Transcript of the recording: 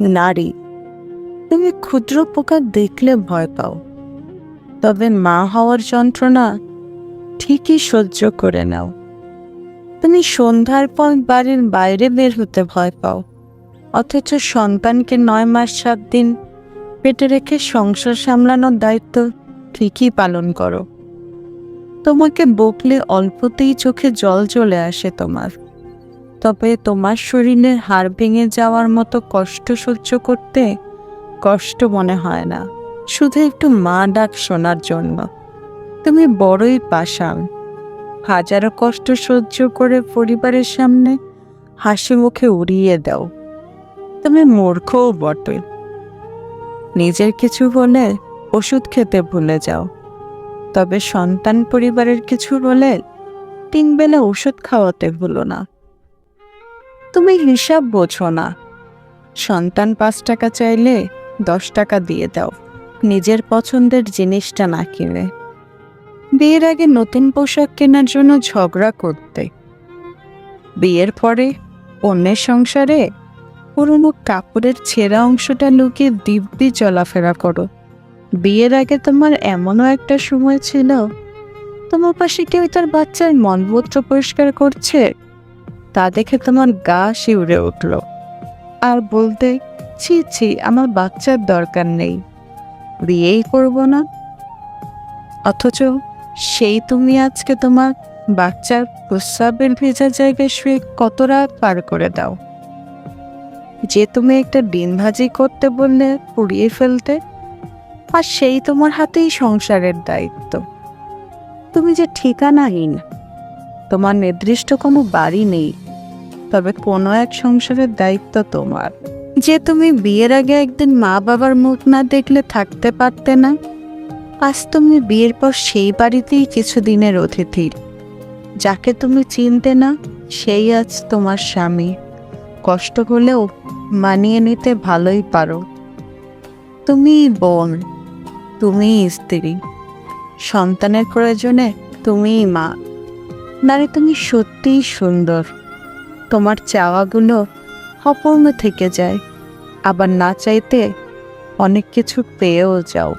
নারী, তুমি ক্ষুদ্র পোকা দেখলে ভয় পাও। তবে মা হওয়ার যন্ত্রণা ঠিকই সহ্য করে নাও। তুমি সন্ধ্যার পর বাড়ির বাইরে বের হতে ভয় পাও, অথচ সন্তানকে নয় মাস সাত দিন পেটে রেখে সংসার সামলানোর দায়িত্ব ঠিকই পালন করো। তোমাকে বকলে অল্পতেই চোখে জল চলে আসে তোমার। তবে তোমার শরীরের হাড় ভেঙে যাওয়ার মতো কষ্ট সহ্য করতে কষ্ট মনে হয় না। শুধু একটু মা ডাক শোনার জন্য। তুমি বড়ই পাষাণ। হাজারো কষ্ট সহ্য করে পরিবারের সামনে হাসি মুখে উড়িয়ে দাও। তুমি মূর্খও বটে। নিজের কিছু বলে ওষুধ খেতে ভুলে যাও। তবে সন্তান পরিবারের কিছু বলে তিন বেলা ওষুধ খাওয়াতে ভুলো না। তুমি হিসাব বোঝো না। সন্তান পাঁচ টাকা চাইলে দশ টাকা দিয়ে দাও। নিজের পছন্দের জিনিসটা না কিনে। বিয়ের আগে নতুন পোশাক কেনার জন্য ঝগড়া করতে। বিয়ের পরে অন্যের সংসারে পুরনো কাপড়ের ছেঁড়া অংশটা লুকিয়ে দিব্যি চলাফেরা করো। বিয়ের আগে তোমার এমনও একটা সময় ছিল, তোমার পাশে কেউ তার বাচ্চার মলমূত্র পরিষ্কার করছে? তা দেখে তোমার গা শিউরে উঠল। আর বলতে, ছি ছি, আমার বাচ্চার দরকার নেই। বিয়েই করব না। অথচ সেই তুমি আজকে তোমার বাচ্চার প্রস্রাবের ভেজা জায়গায় শুয়ে কত রাত পার করে দাও। যে তুমি একটা ডিম ভাজি করতে বললে পুড়িয়ে ফেলতে, আর সেই তোমার হাতেই সংসারের দায়িত্ব। তুমি যে ঠিকানাহীন তোমার নির্দিষ্ট কোনো বাড়ি নেই, তবে কোনো এক সংসারের দায়িত্ব তোমার। যে তুমি বিয়ের আগে একদিন মা বাবার মুখ না দেখলে থাকতে পারতে না, আজ তুমি বিয়ের পর সেই বাড়িতেই কিছুদিনের অতিথি যাকে তুমি চিনতে না, সেই আজ তোমার স্বামী। কষ্ট হলেও মানিয়ে নিতে ভালোই পারো। তুমি বোন তুমি স্ত্রী। সন্তানের প্রয়োজনে তুমিই মা। নারে তুমি সত্যিই সুন্দর। তোমার চাওয়াগুলো অপূর্ণ থেকে যায়। আবার না চাইতে অনেক কিছু পেয়েও যাও।